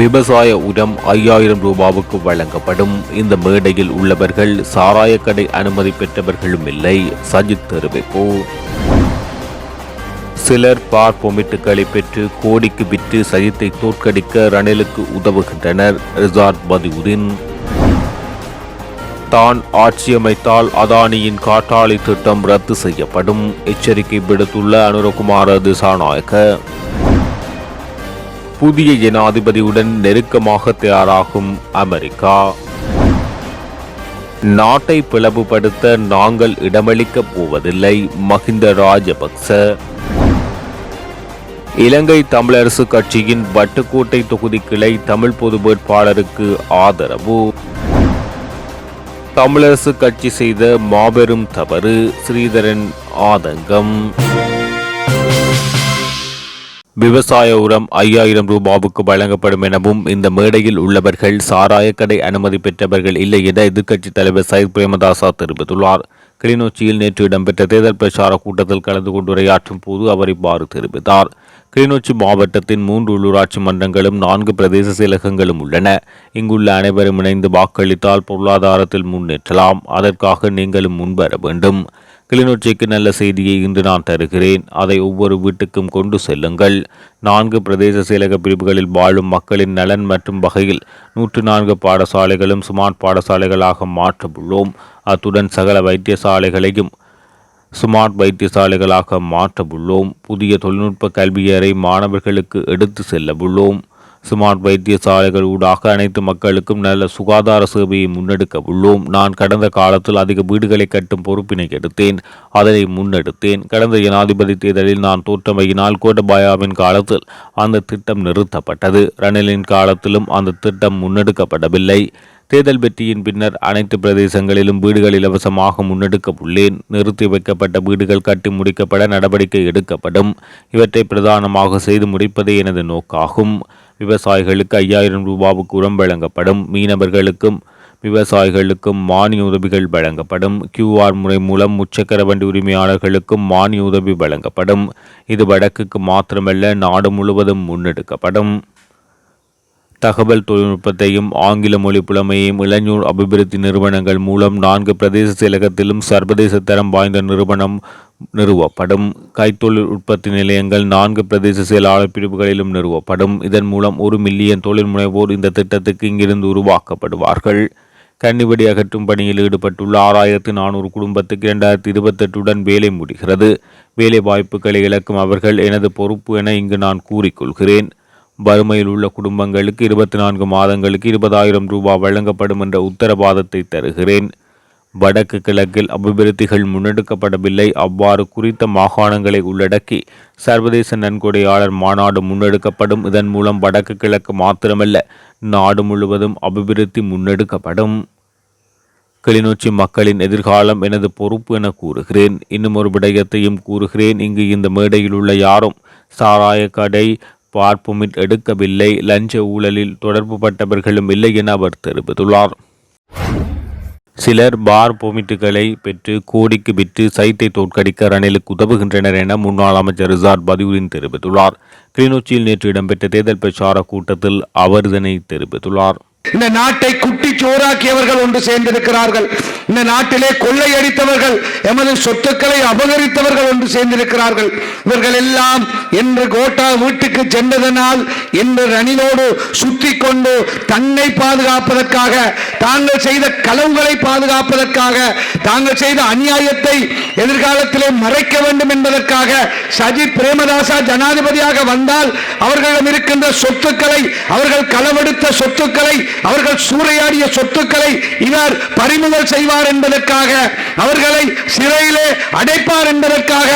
விவசாய உரம் ஐயாயிரம் ரூபாவுக்கு வழங்கப்படும். இந்த மேடையில் உள்ளவர்கள் சாராயக்கடை அனுமதி பெற்றவர்களும் இல்லை. சஜித் தெரிவிப்பு. சிலர் பார் பொமிட்டுகளை பெற்று கோடிக்கு விற்று சஜித்தை தோற்கடிக்க ரணிலுக்கு உதவுகின்றனர். ரிசார்ட் பதிவுதீன். தான் ஆட்சியமைத்தால் அதானியின் காட்டாளி திட்டம் ரத்து செய்யப்படும். எச்சரிக்கை விடுத்துள்ள அனுரகுமார திசாநாயக்க. புதிய ஜனாதிபதியுடன் நெருக்கமாக தயாராகும் அமெரிக்கா. நாட்டை பிளவுபடுத்த நாங்கள் இடமளிக்கப் போவதில்லை மஹிந்த ராஜபக்ச. இலங்கை தமிழரசு கட்சியின் வட்டுக்கோட்டை தொகுதி கிளை தமிழ் பொது வேட்பாளருக்கு ஆதரவு. தமிழரசு கட்சி செய்த மாபெரும் தவறு ஸ்ரீதரன் ஆதங்கம். விவசாய உரம் ஐயாயிரம் ரூபாவுக்கு வழங்கப்படும் எனவும் இந்த மேடையில் உள்ளவர்கள் சாராயக்கடை அனுமதி பெற்றவர்கள் இல்லை என எதிர்க்கட்சித் தலைவர் சயித் பிரேமதாசா தெரிவித்துள்ளார். கிளிநொச்சியில் நேற்று இடம்பெற்ற தேர்தல் பிரச்சார கூட்டத்தில் கலந்து கொண்டு உரையாற்றும் போது அவர் இவ்வாறு தெரிவித்தார். கிளிநொச்சி மாவட்டத்தின் மூன்று உள்ளூராட்சி மன்றங்களும் நான்கு பிரதேச செயலகங்களும் உள்ளன. இங்குள்ள அனைவரும் இணைந்து வாக்களித்தால் பொருளாதாரத்தில் முன்னேற்றலாம். அதற்காக நீங்களும் முன்வர வேண்டும். கிளிநொச்சிக்கு நல்ல செய்தியை இன்று நான் தருகிறேன். அதை ஒவ்வொரு வீட்டுக்கும் கொண்டு செல்லுங்கள். நான்கு பிரதேச செயலக பிரிவுகளில் வாழும் மக்களின் நலன் மற்றும் வகையில் நூற்று நான்கு பாடசாலைகளும் ஸ்மார்ட் பாடசாலைகளாக மாற்றவுள்ளோம் அத்துடன் சகல வைத்தியசாலைகளையும் ஸ்மார்ட் வைத்தியசாலைகளாக மாற்றவுள்ளோம் புதிய தொழில்நுட்ப கல்வியறை மாணவர்களுக்கு எடுத்து செல்லவுள்ளோம் ஸ்மார்ட் வைத்தியசாலைகள் ஊடாக அனைத்து மக்களுக்கும் நல்ல சுகாதார சேவையை முன்னெடுக்க உள்ளோம். நான் கடந்த காலத்தில் அதிக வீடுகளை கட்டும் பொறுப்பினை எடுத்தேன். அதனை முன்னெடுத்தேன். கடந்த ஜனாதிபதி தேர்தலில் நான் தோற்றமையினால் கோட்டபாயாவின் காலத்தில் அந்த திட்டம் நிறுத்தப்பட்டது. ரணிலின் காலத்திலும் அந்த திட்டம் முன்னெடுக்கப்படவில்லை. தேர்தல் வெற்றியின் பின்னர் அனைத்து பிரதேசங்களிலும் வீடுகள் இலவசமாக முன்னெடுக்க உள்ளேன். நிறுத்தி வைக்கப்பட்ட வீடுகள் கட்டி முடிக்கப்பட நடவடிக்கை எடுக்கப்படும். இவற்றை பிரதானமாக செய்து முடிப்பதே எனது நோக்காகும். விவசாயிகளுக்கு ஐயாயிரம் ரூபாவுக்கு உரம் வழங்கப்படும். மீனவர்களுக்கும் விவசாயிகளுக்கும் மானிய உதவிகள் வழங்கப்படும். கியூஆர் முறை மூலம் முச்சக்கர வண்டி உரிமையாளர்களுக்கும் மானிய உதவி வழங்கப்படும். இது வடக்குக்கு மாத்திரமல்ல நாடு முழுவதும் முன்னெடுக்கப்படும். தகவல் தொழில்நுட்பத்தையும் ஆங்கில மொழி புலமையையும் இளைஞர் அபிவிருத்தி நிறுவனங்கள் மூலம் நான்கு பிரதேச செயலகத்திலும் சர்வதேச தரம் வாய்ந்த நிறுவனம் நிறுவப்படும். கைத்தொழில் உற்பத்தி நிலையங்கள் நான்கு பிரதேச செயலாளர் பிரிவுகளிலும் நிறுவப்படும். இதன் மூலம் ஒரு மில்லியன் தொழில் முனைவோர் இந்த திட்டத்துக்கு இங்கிருந்து உருவாக்கப்படுவார்கள். கன்னிவெடி அகற்றும் பணியில் ஈடுபட்டுள்ள ஆறாயிரத்து நானூறு குடும்பத்துக்கு இரண்டாயிரத்தி இருபத்தெட்டுடன் வேலை முடிகிறது. வேலை வாய்ப்புகளை இழக்கும் அவர்கள் எனது பொறுப்பு என இங்கு நான் கூறிக்கொள்கிறேன். வறுமையில் உள்ள குடும்பங்களுக்கு இருபத்தி நான்கு மாதங்களுக்கு இருபதாயிரம் ரூபாய் வழங்கப்படும் என்ற உத்தரவாதத்தை தருகிறேன். வடக்கு கிழக்கில் அபிவிருத்திகள் முன்னெடுக்கப்படவில்லை. அவ்வாறு குறித்த மாகாணங்களை உள்ளடக்கி சர்வதேச நன்கொடையாளர் மாநாடு முன்னெடுக்கப்படும். இதன் மூலம் வடக்கு கிழக்கு மாத்திரமல்ல நாடு முழுவதும் அபிவிருத்தி முன்னெடுக்கப்படும். கிளிநொச்சி மக்களின் எதிர்காலம் எனது பொறுப்பு என கூறுகிறேன். இன்னும் ஒரு விடயத்தையும் கூறுகிறேன். இங்கு இந்த மேடையில் உள்ள யாரும் சாராய கடை பார்ப்புமிட் எடுக்கவில்லை. லஞ்ச ஊழலில் தொடர்புபட்டவர்களும் இல்லை என அவர் தெரிவித்துள்ளார். சிலர் பார் பொமிட்டுகளை பெற்று கோடிக்கு விற்று சைத்தை தோற்கடிக்க ரணிலுக்கு உதவுகின்றனர் என முன்னாள் அமைச்சர் ரிசார்ட் பதிவுதீன் தெரிவித்துள்ளார். கிளிநொச்சியில் நேற்று இடம்பெற்ற தேர்தல் பிரச்சார கூட்டத்தில் அவர் இதனை தெரிவித்துள்ளார். இந்த நாட்டை சோறாக்கியவர்கள் ஒன்று சேர்ந்திருக்கிறார்கள். இந்த நாட்டிலே கொள்ளையடித்தவர்கள் எமது சொத்துக்களை அபகரித்தவர்கள் ஒன்று சேர்ந்திருக்கிறார்கள். இவர்கள் எல்லாம் என்று கோட்டா வீட்டுக்கு சென்றதனால் என்று ரணிலோடு சுத்தி கொண்டு தன்னை பாதுகாப்பதற்காக தாங்கள் செய்த களவுகளை பாதுகாப்பதற்காக தாங்கள் செய்த அநியாயத்தை எதிர்காலத்திலே மறைக்க வேண்டும் என்பதற்காக சஜித் பிரேமதாசா ஜனாதிபதியாக வந்தால் அவர்களிடம் இருக்கின்ற சொத்துக்களை அவர்கள் களவெடுத்த சொத்துக்களை அவர்கள் சூறையாடிய சொத்துக்களை இவர் பறிமுதல் செய்வார் என்பதற்காக அவர்களை சிறையிலே அடைப்பார் என்பதற்காக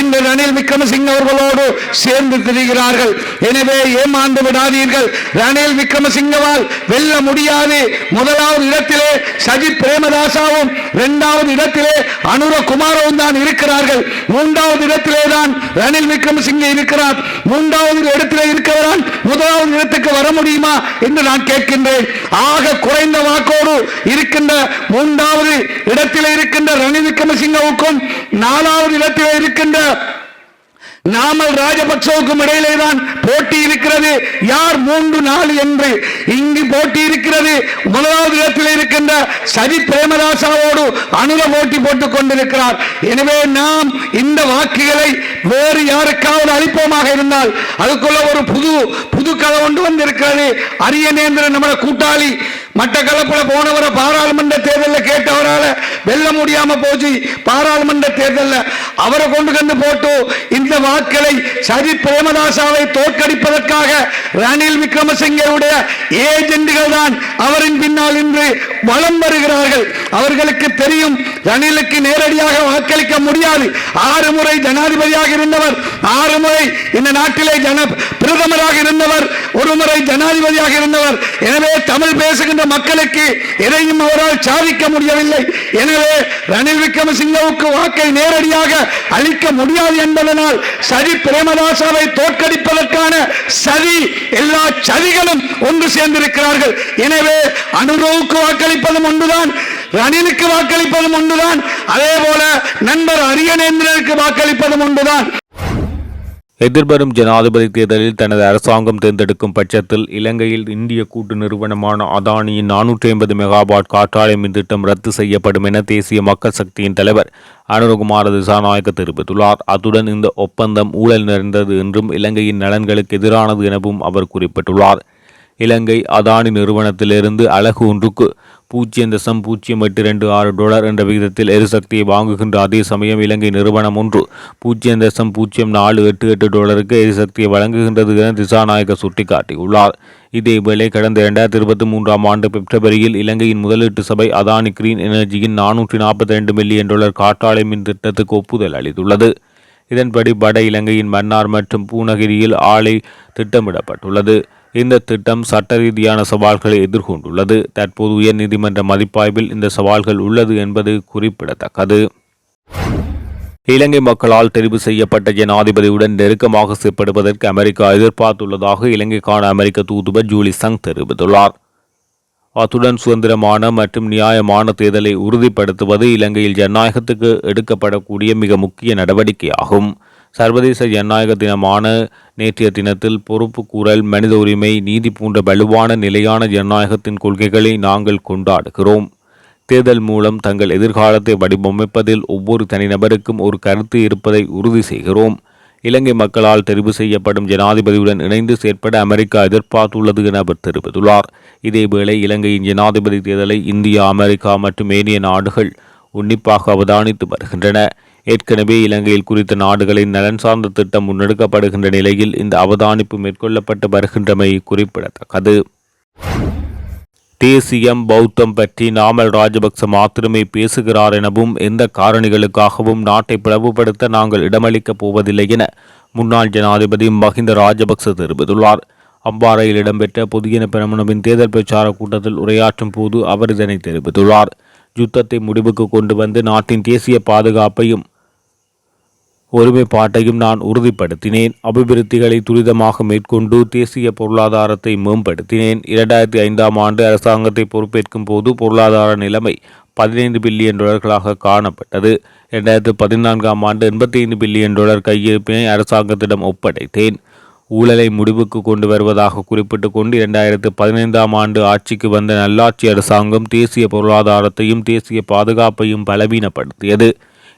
இந்த ரணில் விக்ரமசிங் அவர்களோடு சேர்ந்து திரிகிறார்கள். எனவே ஏமாந்து விடாதீர்கள். ரணில் விக்ரமசிங்கவால் வெல்ல முடியாது. முதலாவது இடத்திலே சஜித் பிரேமதாசாவும் இரண்டாவது இடத்திலே அனுரகுமாரவும் தான் இருக்கிறார்கள். மூன்றாவது இடத்திலே தான் ரணில் விக்ரமசிங்கே இருக்கிறார். மூன்றாவது இடத்திலே இருக்கிறவரான் முதலாவது இடத்துக்கு வர முடியுமா என்று நான் கேட்கின்றேன். ஆக குறைந்த வாக்கோடு இருக்கின்ற மூன்றாவது இடத்தில் இருக்கின்ற ரணில் விக்ரமசிங்கவுக்கும் நாலாவது இடத்தில் இருக்கின்ற நாமல் ராஜபக்சவுக்கும் இடையிலே தான் போட்டி இருக்கிறது. யார் மூன்று நாலு என்று இங்கு போட்டி இருக்கிறது. முதலாவது இடத்தில் இருக்கின்ற சரி பிரேமதாசாவோடு அனுர போட்டி போட்டுக் கொண்டிருக்கிறார். எனவே நாம் இந்த வாக்குகளை வேறு யாருக்காவது அளிப்போமாக இருந்தால் அதுக்குள்ள ஒரு புது புது கதை கொண்டு வந்திருக்கிறது. அரியநேந்திரன் நம்மள கூட்டாளி மட்டக்களப்பில் போனவரை பாராளுமன்ற தேர்தலில் கேட்டவரால வெல்ல முடியாம போச்சு. பாராளுமன்ற தேர்தலில் அவரை கொண்டு வந்து போட்டு இந்த வாக்களை சரி பிரேமதாசாவை தோற்கடிப்பதற்காக ரணில் விக்ரமசிங்கருடைய ஏஜெண்டுகள் தான் அவரின் பின்னால் இன்று வளம் வருகிறார்கள். அவர்களுக்கு தெரியும் ரணிலுக்கு நேரடியாக வாக்களிக்க முடியாது. ஆறு முறை ஜனாதிபதியாக இருந்தவர் ஆறு முறை இந்த நாட்டிலே ஜன பிரதமராக இருந்தவர் ஒரு முறை ஜனாதிபதியாக இருந்தவர். எனவே தமிழ் பேசுகின்ற மக்களுக்கு எதையும் அவரால் சாதிக்க முடியவில்லை. எனவே ரணில் விக்ரமசிங்கவுக்கு வாக்கை நேரடியாக அளிக்க முடியாது என்பதனால் சரி பிரேமதாசாவை தோற்கடிப்பதற்கான சதி எல்லா சதிகளும் ஒன்று சேர்ந்திருக்கிறார்கள். எனவே அனுபவுக்கு வாக்களிப்பதும் ஒன்றுதான் ரணிலுக்கு வாக்களிப்பதும் ஒன்றுதான் அதே போல நண்பர் அரியநேந்திரனுக்கு வாக்களிப்பதும் ஒன்றுதான். எதிர்வரும் ஜனாதிபதி தேர்தலில் தனது அரசாங்கம் தேர்ந்தெடுக்கும் பட்சத்தில் இலங்கையில் இந்திய கூட்டு நிறுவனமான அதானியின் நானூற்றி ஐம்பது மெகாவாட் காற்றாலை மின் திட்டம் ரத்து செய்யப்படும் என தேசிய மக்கள் சக்தியின் தலைவர் அனுரகுமார திசாநாயக்க தெரிவித்துள்ளார். அத்துடன் இந்த ஒப்பந்தம் ஊழல் நிறைந்தது என்றும் இலங்கையின் நலன்களுக்கு எதிரானது எனவும் அவர் குறிப்பிட்டுள்ளார். இலங்கை அதானி நிறுவனத்திலிருந்து அழகு ஒன்றுக்கு பூஜ்ஜியம் தசம் பூஜ்ஜியம் எட்டு ரெண்டு ஆறு டாலர் என்ற விகிதத்தில் எரிசக்தியை வாங்குகின்ற அதே சமயம் இலங்கை நிறுவனம் ஒன்று. பூஜ்ஜியம் தசம் பூஜ்ஜியம் நாலு எட்டு எட்டு டாலருக்கு எரிசக்தியை வழங்குகின்றது என திசாநாயக்க சுட்டிக்காட்டியுள்ளார். இதேவேளை கடந்த இரண்டாயிரத்தி இருபத்தி மூன்றாம் ஆண்டு பிப்ரவரியில் இலங்கையின் முதலீட்டு சபை அதானி கிரீன் எனர்ஜியின் நானூற்றி நாற்பத்தி ரெண்டு மில்லியன் டாலர் காற்றாலை மின் திட்டத்துக்கு ஒப்புதல் அளித்துள்ளது. இதன்படி வட இலங்கையின் மன்னார் மற்றும் பூநகிரியில் ஆலை திட்டமிடப்பட்டுள்ளது. இந்த திட்டம் சட்ட ரீதியான சவால்களை எதிர்கொண்டுள்ளது. தற்போது உயர்நீதிமன்ற மதிப்பாய்வில் இந்த சவால்கள் உள்ளது என்பது குறிப்பிடத்தக்கது. இலங்கை மக்களால் தெரிவு செய்யப்பட்ட ஜனாதிபதியுடன் நெருக்கமாக செயற்படுவதற்கு அமெரிக்கா எதிர்பார்த்துள்ளதாக இலங்கைக்கான அமெரிக்க தூதுவர் ஜூலி சங் தெரிவித்துள்ளார். அத்துடன் சுதந்திரமான மற்றும் நியாயமான தேர்தலை உறுதிப்படுத்துவது இலங்கையில் ஜனநாயகத்துக்கு எடுக்கப்படக்கூடிய மிக முக்கிய நடவடிக்கையாகும். சர்வதேச ஜனநாயக தினமான நேற்றைய தினத்தில் பொறுப்பு கூறல் மனித உரிமை நீதி போன்ற வலுவான நிலையான ஜனநாயகத்தின் கொள்கைகளை நாங்கள் கொண்டாடுகிறோம். தேர்தல் மூலம் தங்கள் எதிர்காலத்தை வடிவமைப்பதில் ஒவ்வொரு தனிநபருக்கும் ஒரு கருத்து இருப்பதை உறுதி செய்கிறோம். இலங்கை மக்களால் தெரிவு செய்யப்படும் ஜனாதிபதியுடன் இணைந்து செயற்பட அமெரிக்கா எதிர்பார்த்துள்ளது என அவர் தெரிவித்துள்ளார். இதேவேளை இலங்கையின் ஜனாதிபதி தேர்தலை இந்தியா அமெரிக்கா மற்றும் ஏனைய நாடுகள் உன்னிப்பாக அவதானித்து வருகின்றன. ஏற்கனவே இலங்கையில் குறித்த நாடுகளின் நலன் சார்ந்த திட்டம் முன்னெடுக்கப்படுகின்ற நிலையில் இந்த அவதானிப்பு மேற்கொள்ளப்பட்டு வருகின்றமை குறிப்பிடத்தக்கது. தேசியம் பௌத்தம் பற்றி நாமல் ராஜபக்ச மாத்திரமே பேசுகிறார் எனவும் எந்த காரணிகளுக்காகவும் நாட்டை பிளவுபடுத்த நாங்கள் இடமளிக்கப் போவதில்லை என முன்னாள் ஜனாதிபதி மஹிந்த ராஜபக்ச தெரிவித்துள்ளார். அம்பாறையில் இடம்பெற்ற புதியன பிரமணவின் தேர்தல் பிரச்சார கூட்டத்தில் உரையாற்றும் போது அவர் இதனை தெரிவித்துள்ளார். யுத்தத்தை முடிவுக்கு கொண்டு வந்து நாட்டின் தேசிய பாதுகாப்பையும் ஒருமைப்பாட்டையும் நான் உறுதிப்படுத்தினேன். அபிவிருத்திகளை துரிதமாக மேற்கொண்டு தேசிய பொருளாதாரத்தை மேம்படுத்தினேன். இரண்டாயிரத்தி ஐந்தாம் ஆண்டு அரசாங்கத்தை பொறுப்பேற்கும் போது பொருளாதார நிலைமை பதினைந்து பில்லியன் டாலர்களாக காணப்பட்டது. இரண்டாயிரத்து பதினான்காம் ஆண்டு எண்பத்தி ஐந்து பில்லியன் டாலர் கையிருப்பினை அரசாங்கத்திடம் ஒப்படைத்தேன். ஊழலை முடிவுக்கு கொண்டு வருவதாக குறிப்பிட்டு கொண்டு இரண்டாயிரத்து பதினைந்தாம் ஆண்டு ஆட்சிக்கு வந்த நல்லாட்சி அரசாங்கம் தேசிய பொருளாதாரத்தையும் தேசிய பாதுகாப்பையும் பலவீனப்படுத்தியது.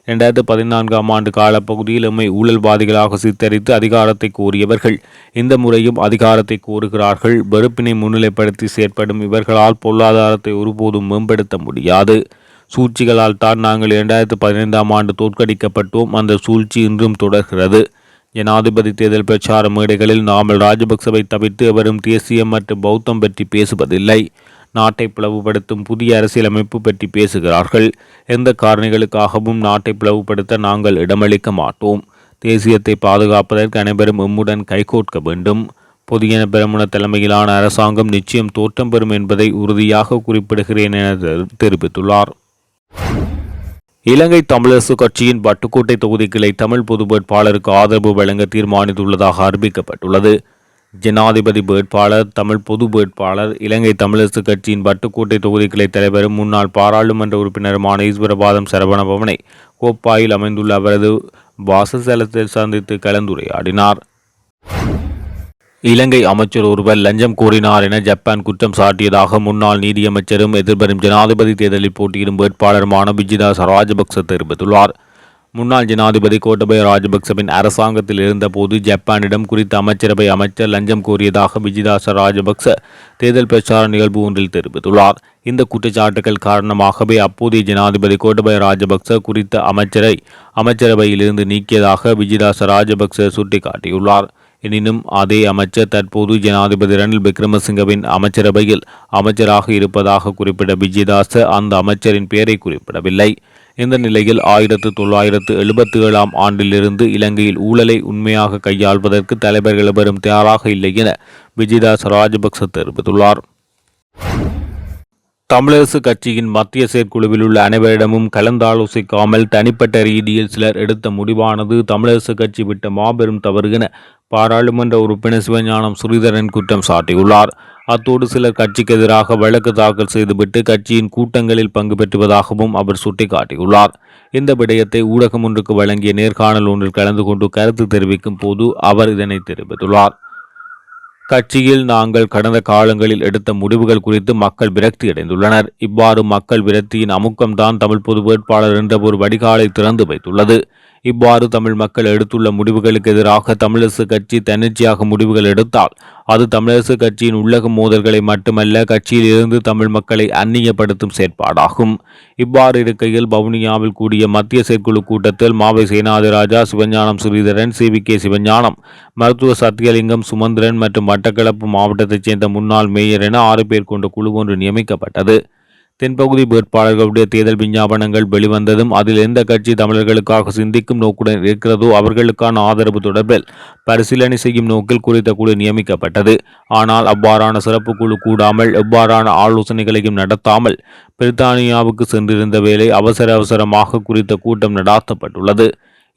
இரண்டாயிரத்து பதினான்காம் ஆண்டு காலப்பகுதியில் எம்மை ஊழல்வாதிகளாக சித்தரித்து அதிகாரத்தை கோரியவர்கள். இந்த முறையும் அதிகாரத்தை கோருகிறார்கள். வெறுப்பினை முன்னிலைப்படுத்தி செயற்படும் இவர்களால் பொருளாதாரத்தை ஒருபோதும் மேம்படுத்த முடியாது. சூழ்ச்சிகளால் தான் நாங்கள் இரண்டாயிரத்து பதினைந்தாம் ஆண்டு தோற்கடிக்கப்பட்டோம். அந்த சூழ்ச்சி இன்றும் தொடர்கிறது. ஜனாதிபதி தேர்தல் பிரச்சார மேடைகளில் நாமல் ராஜபக்சவை தவிர்த்து எவரும் தேசியம் மற்றும் பௌத்தம் பற்றி பேசுவதில்லை. நாட்டை பிளவுபடுத்தும் புதிய அரசியலமைப்பு பற்றி பேசுகிறார்கள். எந்த காரணிகளுக்காகவும் நாட்டை பிளவுபடுத்த நாங்கள் இடமளிக்க மாட்டோம். தேசியத்தை பாதுகாப்பதற்கு அனைவரும் எம்முடன் கைகோர்க்க வேண்டும். பொதியன பெருமுன தலைமையிலான அரசாங்கம் நிச்சயம் தோற்றம் பெறும் என்பதை உறுதியாக குறிப்பிடுகிறேன் என தெரிவித்துள்ளார். இலங்கை தமிழரசு கட்சியின் பட்டுக்கோட்டை தொகுதி கிளை தமிழ் பொது வேட்பாளருக்கு ஆதரவு வழங்க தீர்மானித்துள்ளதாக அறிவிக்கப்பட்டுள்ளது. ஜனாதிபதி வேட்பாளர் தமிழ் பொது வேட்பாளர் இலங்கை தமிழரசு கட்சியின் பட்டுக்கோட்டை தொகுதி கிளை தலைவரும் முன்னாள் பாராளுமன்ற உறுப்பினருமான ஈஸ்வரபாதம் சரவணபவனை கோப்பாயில் அமைந்துள்ள அவரது வாசஸ்தலத்தில் சந்தித்து கலந்துரையாடினார். இலங்கை அமைச்சர் ஒருவர் லஞ்சம் கோரினார் என ஜப்பான் குற்றம் சாட்டியதாக முன்னாள் நீதியமைச்சரும் எதிர்வரும் ஜனாதிபதி தேர்தலில் போட்டியிடும் வேட்பாளருமான விஜிதா ராஜபக்ச தெரிவித்துள்ளார். முன்னாள் ஜனாதிபதி கோட்டபய ராஜபக்சவின் அரசாங்கத்தில் இருந்தபோது ஜப்பானிடம் குறித்த அமைச்சரவை அமைச்சர் லஞ்சம் கோரியதாக விஜிதாச ராஜபக்ச தேர்தல் பிரச்சார நிகழ்வு ஒன்றில் தெரிவித்துள்ளார். இந்த குற்றச்சாட்டுகள் காரணமாகவே அப்போதைய ஜனாதிபதி கோட்டபய ராஜபக்ச குறித்த அமைச்சரை அமைச்சரவையிலிருந்து நீக்கியதாக விஜிதாச ராஜபக்ச சுட்டிக்காட்டியுள்ளார். எனினும் அதே அமைச்சர் தற்போது ஜனாதிபதி ரணில் விக்ரமசிங்கவின் அமைச்சரவையில் அமைச்சராக இருப்பதாக குறிப்பிட்ட விஜயதாச அந்த அமைச்சரின் பெயரை குறிப்பிடவில்லை. இந்த நிலையில் ஆயிரத்து தொள்ளாயிரத்து எழுபத்தி ஏழாம் ஆண்டிலிருந்து இலங்கையில் ஊழலை உண்மையாக கையாள்வதற்கு தலைவர்கள் பெரும் தயாராக இல்லை என விஜயதாஸ் ராஜபக்ச தெரிவித்துள்ளார். தமிழரசு கட்சியின் மத்திய செயற்குழுவில் உள்ள அனைவரிடமும் கலந்தாலோசிக்காமல் தனிப்பட்ட ரீதியில் சிலர் எடுத்த முடிவானது தமிழரசு கட்சி விட்ட மாபெரும் தவறு என பாராளுமன்ற உறுப்பினர் சிவஞானம் ஸ்ரீதரன் குற்றம் சாட்டியுள்ளார். அத்தோடு சிலர் கட்சிக்கு எதிராக வழக்கு தாக்கல் செய்துவிட்டு கட்சியின் கூட்டங்களில் பங்கு பெற்றுவதாகவும் அவர் சுட்டிக்காட்டியுள்ளார். இந்த விடயத்தை ஊடகம் ஒன்றுக்கு வழங்கிய நேர்காணல் ஒன்றில் கலந்து கொண்டு கருத்து தெரிவிக்கும் போது அவர் இதனை தெரிவித்துள்ளார். கட்சியில் நாங்கள் கடந்த காலங்களில் எடுத்த முடிவுகள் குறித்து மக்கள் விரக்தி அடைந்துள்ளனர். இவ்வாறு மக்கள் விரக்தியின் அமுக்கம்தான் தமிழ் பொது வேட்பாளர் என்ற ஒரு வடிகாலை திறந்து வைத்துள்ளது. இவ்வாறு தமிழ் மக்கள் எடுத்துள்ள முடிவுகளுக்கு எதிராக தமிழரசு கட்சி தன்னிச்சையாக முடிவுகள் எடுத்தால் அது தமிழரசு கட்சியின் உள்ளக மோதல்களை மட்டுமல்ல கட்சியில் இருந்து தமிழ் மக்களை அந்நியப்படுத்தும் செயற்பாடாகும். இவ்வாறு இருக்கையில் வவுனியாவில் கூடிய மத்திய செயற்குழு கூட்டத்தில் Mavai Senathirajah Sivagnanam Sritharan C V K Sivagnanam மருத்துவ சத்தியலிங்கம் சுமந்திரன் மற்றும் மட்டக்களப்பு மாவட்டத்தைச் சேர்ந்த முன்னாள் மேயர் என ஆறு பேர் கொண்ட குழு ஒன்று நியமிக்கப்பட்டது. தென்பகுதி வேட்பாளர்களுடைய தேர்தல் விஞ்ஞாபனங்கள் வெளிவந்ததும் அதில் எந்த கட்சி தமிழர்களுக்காக சிந்திக்கும் நோக்குடன் இருக்கிறதோ அவர்களுக்கான ஆதரவு தொடர்பில் பரிசீலனை செய்யும் நோக்கில் குறித்த குழு நியமிக்கப்பட்டது. ஆனால் அவ்வாறான சிறப்பு குழு கூடாமல் எவ்வாறான ஆலோசனைகளையும் நடத்தாமல் பிரித்தானியாவுக்கு சென்றிருந்த வேளை அவசர அவசரமாக குறித்த கூட்டம் நடாத்தப்பட்டுள்ளது.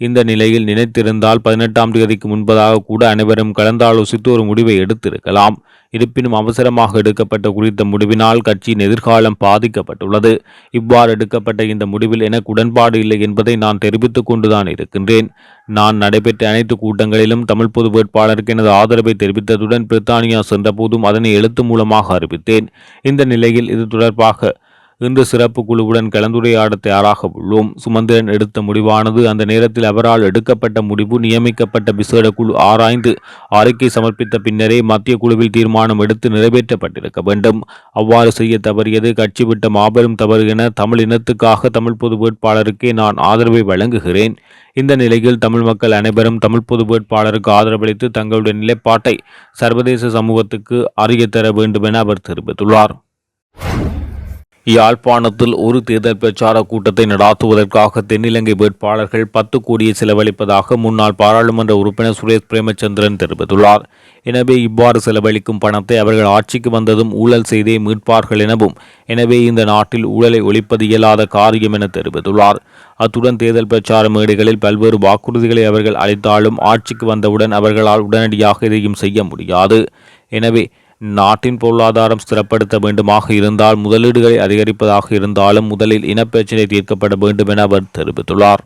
இந்த நிலையில் நினைத்திருந்தால் பதினெட்டாம் தேதிக்கு முன்பதாக கூட அனைவரும் கலந்தாலோசித்து ஒரு முடிவை எடுத்திருக்கலாம். இருப்பினும் அவசரமாக எடுக்கப்பட்ட குறித்த முடிவினால் கட்சியின் எதிர்காலம் பாதிக்கப்பட்டுள்ளது. இவ்வாறு எடுக்கப்பட்ட இந்த முடிவில் எனக்கு உடன்பாடு இல்லை என்பதை நான் தெரிவித்துக் கொண்டுதான் இருக்கின்றேன். நான் நடைபெற்ற அனைத்து கூட்டங்களிலும் தமிழ் பொது வேட்பாளருக்கு எனது ஆதரவை தெரிவித்ததுடன் பிரித்தானியா சென்றபோதும் அதனை எழுத்து மூலமாக அறிவித்தேன். இந்த நிலையில் இது தொடர்பாக இன்று சிறப்பு குழுவுடன் கலந்துரையாட தயாராக உள்ளோம் சுமந்திரன் எடுத்த முடிவானது அந்த நேரத்தில் அவரால் எடுக்கப்பட்ட முடிவு நியமிக்கப்பட்ட விசேட குழு ஆராய்ந்து அறிக்கை சமர்ப்பித்த பின்னரே மத்திய குழுவில் தீர்மானம் எடுத்து நிறைவேற்றப்பட்டிருக்க வேண்டும். அவ்வாறு செய்ய தவறியது கட்சி விட்ட மாபெரும் தவறு என தமிழ் இனத்துக்காக தமிழ் பொது வேட்பாளருக்கே நான் ஆதரவை வழங்குகிறேன். இந்த நிலையில் தமிழ் மக்கள் அனைவரும் தமிழ் பொது வேட்பாளருக்கு ஆதரவளித்து தங்களுடைய நிலைப்பாட்டை சர்வதேச சமூகத்துக்கு அறிய தர வேண்டும் என அவர் தெரிவித்துள்ளார். யாழ்ப்பாணத்தில் ஒரு தேர்தல் பிரச்சார கூட்டத்தை நடாத்துவதற்காக தென்னிலங்கை வேட்பாளர்கள் பத்து கோடியை செலவழிப்பதாக முன்னாள் பாராளுமன்ற உறுப்பினர் சுரேஷ் பிரேமச்சந்திரன் தெரிவித்துள்ளார். எனவே இவ்வாறு செலவழிக்கும் பணத்தை அவர்கள் ஆட்சிக்கு வந்ததும் ஊழல் செய்தே மீட்பார்கள் எனவும் எனவே இந்த நாட்டில் ஊழலை ஒழிப்பது இயலாத காரியம் என தெரிவித்துள்ளார். அத்துடன் தேர்தல் பிரச்சார மேடைகளில் பல்வேறு வாக்குறுதிகளை அவர்கள் அளித்தாலும் ஆட்சிக்கு வந்தவுடன் அவர்களால் உடனடியாக எதையும் செய்ய முடியாது. எனவே நாட்டின் பொருளாதாரம் ஸ்திரப்படுத்த வேண்டுமாக இருந்தால் முதலீடுகளை அதிகரிப்பதாக இருந்தாலும் முதலில் இனப்பிரச்சினை தீர்க்கப்பட வேண்டும் என அவர் தெரிவித்துள்ளார்.